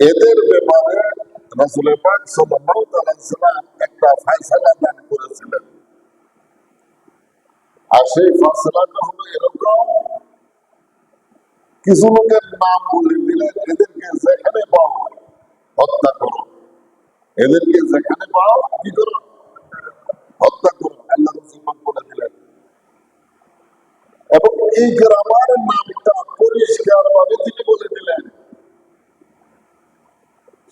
এদের ব্যাপারে রাসুলের পাক সাল্লাম একটা দান করেছিলেন। আর সেই হলো এরকম, কিছু লোকের নাম বলে দিলেন এদেরকে যেখানে পাও হত্যা করো। এদেরকে যেখানে পাও কি করো? হত্যা করো, আল্লাহ বলে দিলেন। এবং এই গ্রামার নামটা পরিষ্কার ভাবে তিনি বলে দিলেন।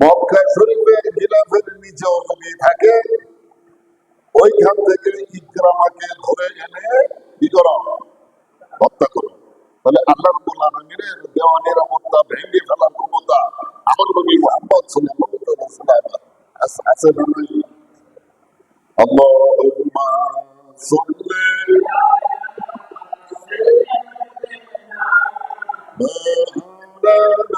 মক্কা শরীফের গিলাফের নিচেও যদি থাকে। ওইখান থেকে ইকরামাকে ধরে এনে কি করো হত্যা করো। তাহলে আল্লাহ রাব্বুল আলামিনের দেওয়া নিরাপত্তা ভেঙে ফেলার ক্ষমতা আমার নবী মুহাম্মদ সাল্লাল্লাহু আলাইহি ওয়াসাল্লাম আছে না নাই? আল্লাহুম্মা সাল্লি আল্লাহ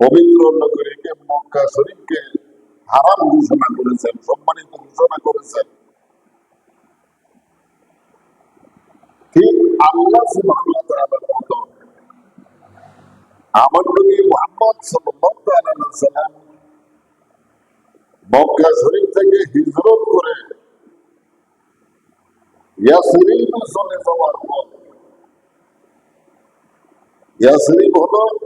পবিত্র নগরীকে মক্কা শরীফকে হারাম ঘোষণা করেছেন, সম্মানিত ঘোষণা করেছেন। ঠিক আল্লাহ সুবহানাহু মতো। আমার নবী মুহাম্মদ সাল্লাল্লাহু আলাইহি মক্কা শরীফ থেকে হিজরত করে ইয়াসরিব চলে যাওয়ার পর ইয়াসরিব হলো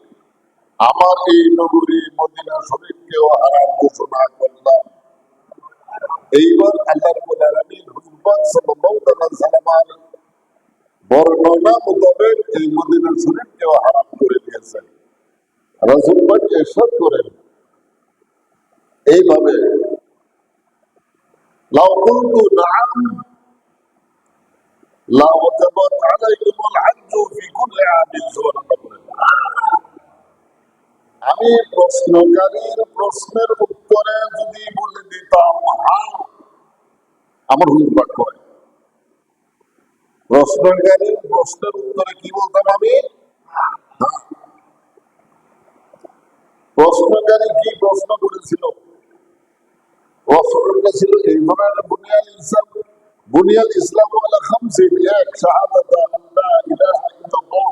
আমার এই নগরী, মদিনা শরীফকেও হারাম ঘোষণা করলাম এইবার আল্লাহ রাব্বুল আলামিন হুজুর পাক সাল্লাল্লাহু আলাইহি সাল্লামের বর্ণনা মোতাবেক এই মদিনা শরীফকেও হারাম করে দিয়েছেন রাসূল ইরশাদ করেন, এইভাবে, লাউ কুনতু নাআম লা ওয়াজাবাত আলাইকুমুল হাজ্জু ফি কুল্লি আমিন সুবহানাল্লাহ। আমি প্রশ্নকারীর প্রশ্নের উত্তরে যদি বলে দিতাম হ্যাঁ আমার হুজুর পাক কয় প্রশ্নকারীর প্রশ্নের উত্তরে কি বলতাম আমি? হ্যাঁ প্রশ্নকারী কি প্রশ্ন করেছিল? প্রশ্নটা ছিল এই ধরনের বুনিয়াল ইসলাম বুনিয়াল ইসলাম ওয়ালা খামসিন এক শাহাদাত আল্লাহ ইলাহা ইল্লাল্লাহ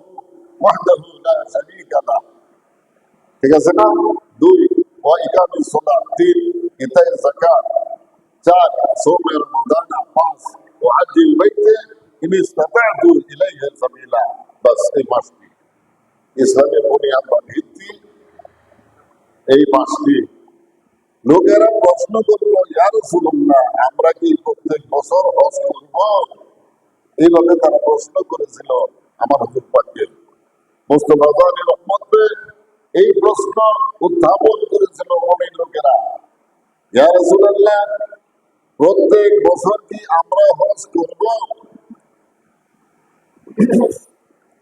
ওয়াহদাহু লা শারীকা লাহ। ঠিক আছে না দুই তিন ইতায়ে যাকাত চার পাঁচ ওয়া হজ্জিল বাইতে ইলাইহি সাবিলা বাস এই পাঁচটি ইসলামের বুনিয়াদ বা ভিত্তি এই পাঁচটি লোকেরা প্রশ্ন করল ইয়ার না আমরা কি প্রত্যেক বছর হজ করব এইভাবে তারা প্রশ্ন করেছিল আমার হুজুর পাককে মুস্তফা জানি রহমতে এই প্রশ্ন উত্থাপন করেছিল মমিন লোকেরা। ইয়া রাসূলুল্লাহ, প্রত্যেক বছর কি আমরা হজ করব?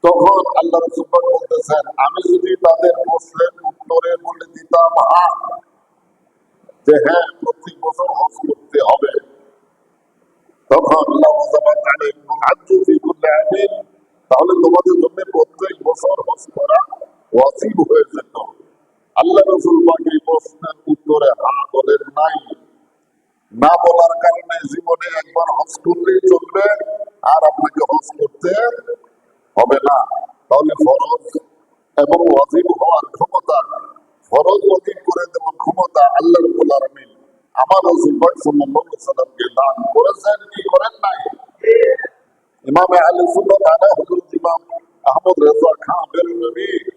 তখন আল্লাহ রসুল পাক বলতেছেন, আমি যদি তাদের প্রশ্নের উত্তরে বলে দিতাম হ্যাঁ যে হ্যাঁ প্রত্যেক বছর হজ করতে হবে। তখন তাহলে তোমাদের জন্য প্রত্যেক বছর হজ করা ওয়াজিব হয়ে যেত আল্লাহ রসুল পাক প্রশ্নের উত্তরে হ্যাঁ বলেন নাই। না বলার কারণে জীবনে একবার হজ করলেই চলবে, আর আপনাকে হজ করতে হবে না। তাহলে ফরজ এবং ওয়াজিব হওয়ার ক্ষমতা, ফরজ ওয়াজিব করে দেওয়ার ক্ষমতা আল্লাহ রব্বুল আলামিন আমার রাসূল আলাইহি সাল্লামকে দান করেছেন, কি করেন নাই? ইমাম আহলে সুন্নাত আলা হযরত ইমাম আহমদ রেজা খান আনহু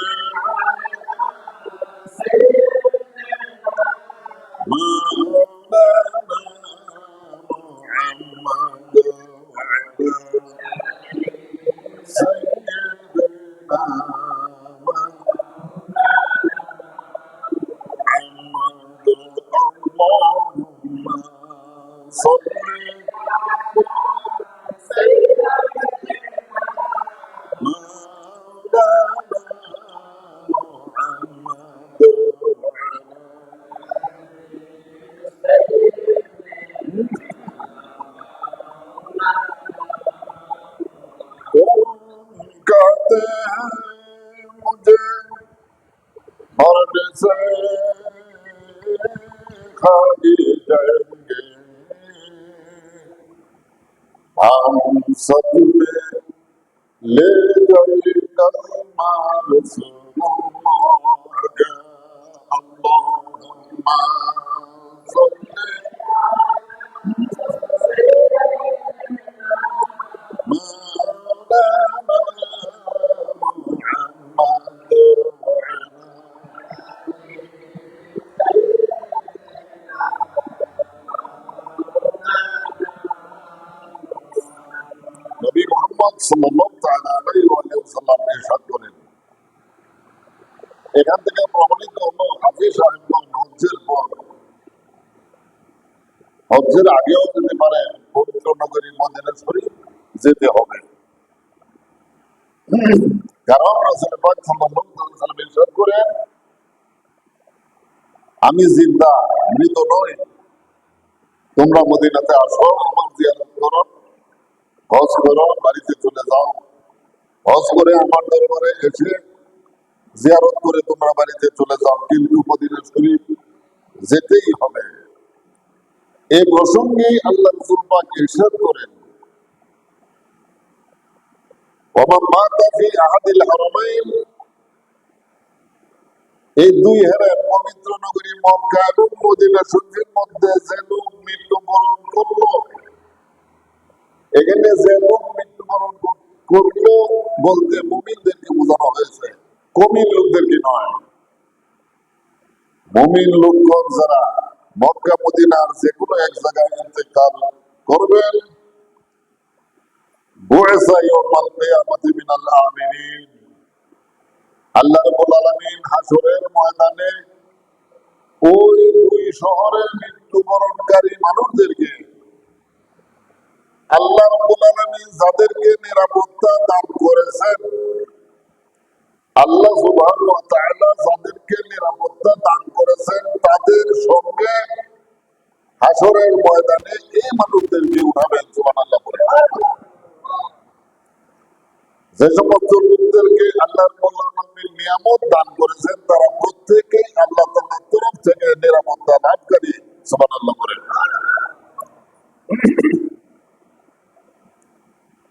sobre हम सब में ले गए कलमा रसूलुल्लाह अल्लाहुम्मा সাল্লাল্লাহু আলাইহি ওয়া ইরশাদ করেন এখান থেকে প্রমাণিত হলো হাফিজ সাহেবগণ হজ্জের পর হজ্জের আগেও যেতে পারে পবিত্র নগরী মদিনা শরীফ যেতে হবে কারণ রাসূল পাক সাল্লাল্লাহু আলাইহি ওয়াসাল্লাম ইরশাদ করেন আমি জিন্দা, মৃত নই। তোমরা মদিনাতে আসো, আমার জিয়ারত করো। হজ করো বাড়িতে চলে যাও। হজ করে আমার দরবারে এসে জিয়ারত করে তোমরা বাড়িতে চলে যাও। কিন্তু মদিনা শরীফ যেতেই হবে। এই প্রসঙ্গে আল্লাহ রসুল পাক করেন। ওমান মাতা ফি আহাদিল হারামাইন। এই দুই হেরের পবিত্র নগরী মক্কা এবং মদিনা শরীফের মধ্যে যে লোক মৃত্যুবরণ করল এখানে যে লোক মৃত্যুবরণ কর- করল বলতে মুমিনদেরকে বোঝানো হয়েছে। কমিন লোকদেরকে নয়। মুমিন লোকগণ যারা মক্কা, মদিনার যে কোনো এক জায়গায় ইন্তেকাল করবেন আল্লাহ হাসরের ময়দানে ওই দুই শহরের মৃত্যুবরণকারী মানুষদেরকে আল্লাহ যাদেরকে নিরাপত্তা দান করেছেন, আল্লাহ যাদেরকে নিরাপত্তা দান করেছেন, তাদের সঙ্গে হাসরের ময়দানে এই মানুষদেরকে উঠাবেন যে সমস্ত লোকদেরকে নিয়ামত দান করেছেন, তারা প্রত্যেকেই আল্লাহ তাআলার তরফ থেকে নিরাপত্তা লাভকারী, সুবহানাল্লাহ করে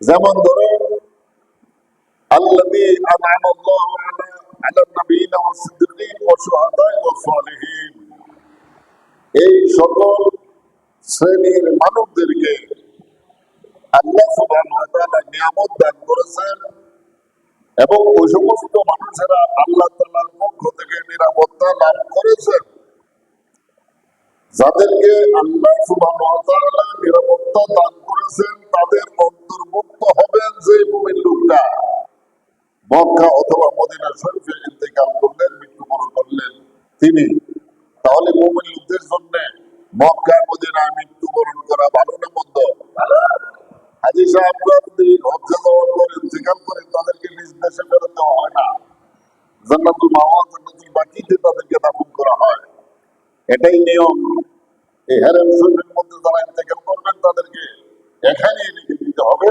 যেমন ধরো الذين الذي أنعم الله على على النبيين والصديقين والشهداء والصالحين এই সকল শ্রেণীর মানবদেরকে আল্লাহ সুবহানাহু ওয়া তাআলা নিয়ামত দান করেছেন এবং ওই সমস্ত মানুষেরা আল্লাহ তাআলার পক্ষ থেকে নিরাপত্তা লাভ করেছেন যাদেরকে আল্লাহ নিরাপত্তা দান করেছেন, তাদের অন্তর্ভুক্ত হবেন যে মুমিন লোকটা। মক্কা অথবা মদিনা শরীফে ইন্তেকাল করলেন, মৃত্যুবরণ করলেন তিনি। তাহলে মুমিন লোকদের জন্য মক্কা, মদিনায় মৃত্যুবরণ করা ভালো না মন্দ? হাজি যদি ইন্তেকাল করেন তাদেরকে নিজ দেশে ফেরত দেওয়া হয় না। মাওয়া বাকিতে তাদেরকে দাফন করা হয়। এটাই নিয়ম। এই হেরেম শরীফের মধ্যে যারা ইন্তেকাল করবেন তাদেরকে এখানেই রেখে দিতে হবে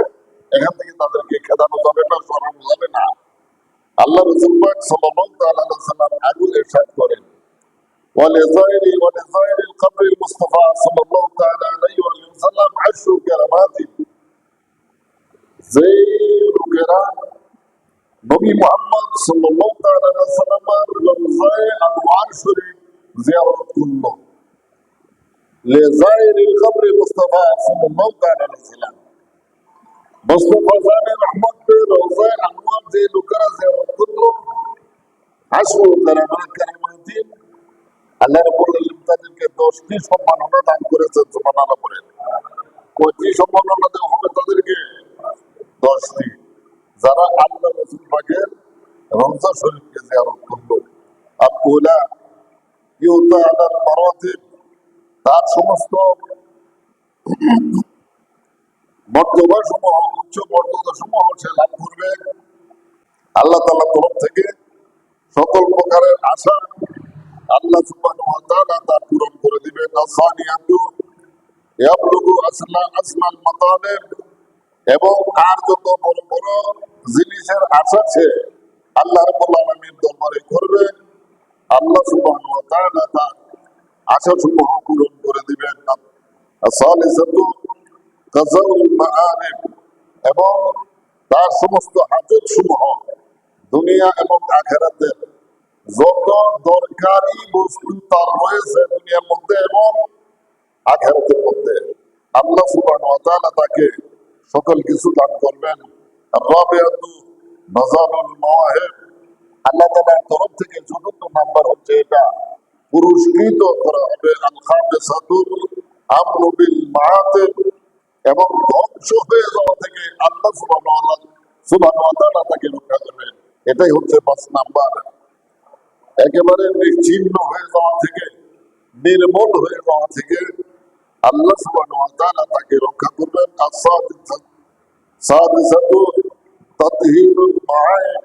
এখান থেকে তাদেরকে খেদানো যাবে না সরানো যাবে না আল্লাহ রসুল পাক সাল্লাল্লাহু তাআলা আলাইহি সাল্লাম আগুন ইরশাদ করেন ولزائر ولزائر القبر المصطفى صلى الله تعالى عليه وسلم عشر كرامات যেই লোকেরা নবী মোহাম্মদ সাল্লাল্লাহু তাআলা আলাইহি সাল্লামের রওজায়ে আনোয়ার শরীফ জিয়ারত করলো لزائر القبر المصطفى صلى الله تعالى عليه وسلم মুস্তফা জানের রহমত পেয়ে রওজায়ে আনোয়ার যে লোকেরা জিয়ারত করলো হাসু কারামাত কারামাতিন আল্লাহ রাব্বুল আলামিন তাদেরকে দশটি সম্মাননা দান করেছেন সুবহানাল্লাহ বলেন কয়টি সম্মাননা দেওয়া হবে তাদেরকে দশটি যারা আল্লাহ রসুল পাকের রমজা শরীফকে জিয়ারত করলো আবুলা ইউতা আলাল মারাতিব তার সমস্ত মর্যাদা সমূহ, উচ্চ মর্যাদা সমূহ সে লাভ করবে। আল্লাহ তাআলা তরফ থেকে সকল প্রকারের আশা আল্লাহ সুবহানাহু ওয়া পূরণ করে মাতালিব এবং আর যত বড় বড় জিনিসের আশা সে আল্লাহ দরবারে করবে। আল্লাহ তাআলা তার আশা সমূহ পূরণ করে দিবেন। এবং তার সমস্ত হাজত সমূহ দুনিয়া এবং আখেরাতের যত দরকারি বস্তু তার রয়েছে দুনিয়ার মধ্যে এবং আখেরাতের মধ্যে। আল্লাহ তাআলা তাকে সকল কিছু দান করবেন। আল্লাহ তাআলার তরফ থেকে চতুর্থ নাম্বার হচ্ছে এটা। পুরস্কৃত করা হবে আল খামিসাতুল আমরু বিল মাআতিব এবং ধ্বংস হয়ে যাওয়া থেকে আল্লাহ সুবহানাহু ওয়া সুবহানাহু তাকে রক্ষা করবেন। এটাই হচ্ছে পাঁচ নাম্বার। একেবারে নিশ্চিহ্ন হয়ে যাওয়া থেকে, নির্মূল হয়ে যাওয়া থেকে আল্লাহ তাআলা তাকে রক্ষা করবেন। মাআইব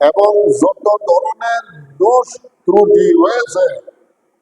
এবং যত ধরনের দোষ ত্রুটি রয়েছে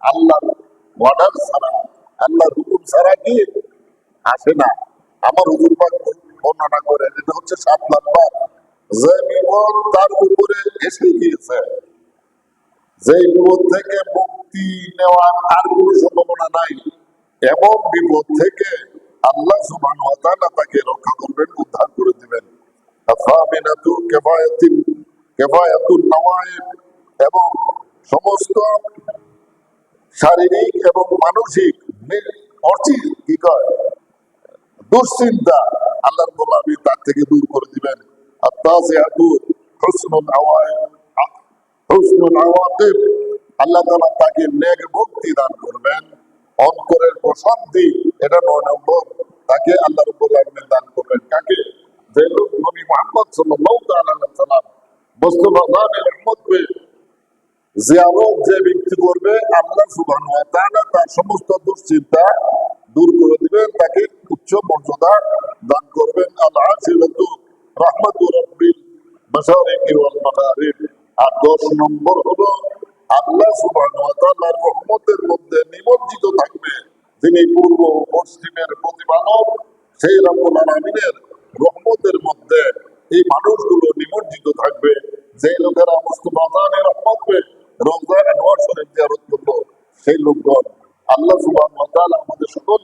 আল্লাহর অর্ডার ছাড়া, আল্লাহর হুকুম ছাড়া কি আসে না? আমার হুজুর পাক বর্ণনা করে, এটা হচ্ছে সাত নাম্বার। যে বিপদ তার উপরে এসে গিয়েছে। যে বিপদ থেকে মুক্তি নেওয়ার আর কোন সম্ভাবনা নাই। এমন বিপদ থেকে আল্লাহ তাআলা তাকে রক্ষা করবেন, উদ্ধার করে দিবেন। এবং সমস্ত শারীরিক এবং মানসিক অচিল কি কয়? দুশ্চিন্তা আল্লাহর গোলামি তার থেকে দূর করে দিবেন। আওয়াকিব আল্লাহ তাআলা তাকে নেক মুক্তি দান করবেন। অন্তরের প্রশান্তি, এটা নয় নম্বর। তাকে আল্লাহ রাব্বুল দান করবেন। কাকে? যে লোক নবী মুহাম্মদ তাআলা সাল্লাম পেয়ে জিয়ারত যে ব্যক্তি করবে আল্লাহ তাআলা তার সমস্ত দুশ্চিন্তা দূর করে দিবেন, তাকে উচ্চ মর্যাদা দান করবেন। আল আসিলাতু রাহমাতু রাব্বিল মাশারিকি ওয়াল মাগারিব। আর দশ নম্বর হলো, আল্লাহ সুবহানাহু ওয়া তাআলার রহমতের মধ্যে নিমজ্জিত থাকবে। যিনি পূর্ব পশ্চিমের প্রতিপালক, সেই রব্বুল আলামিনের রহমতের মধ্যে এই মানুষগুলো নিমজ্জিত থাকবে। যে লোকেরা মুস্তফা রোজা আনোয়ার শরীফ করল। সেই লোকগণ আল্লাহ সুবাহ আমাদের সকলকে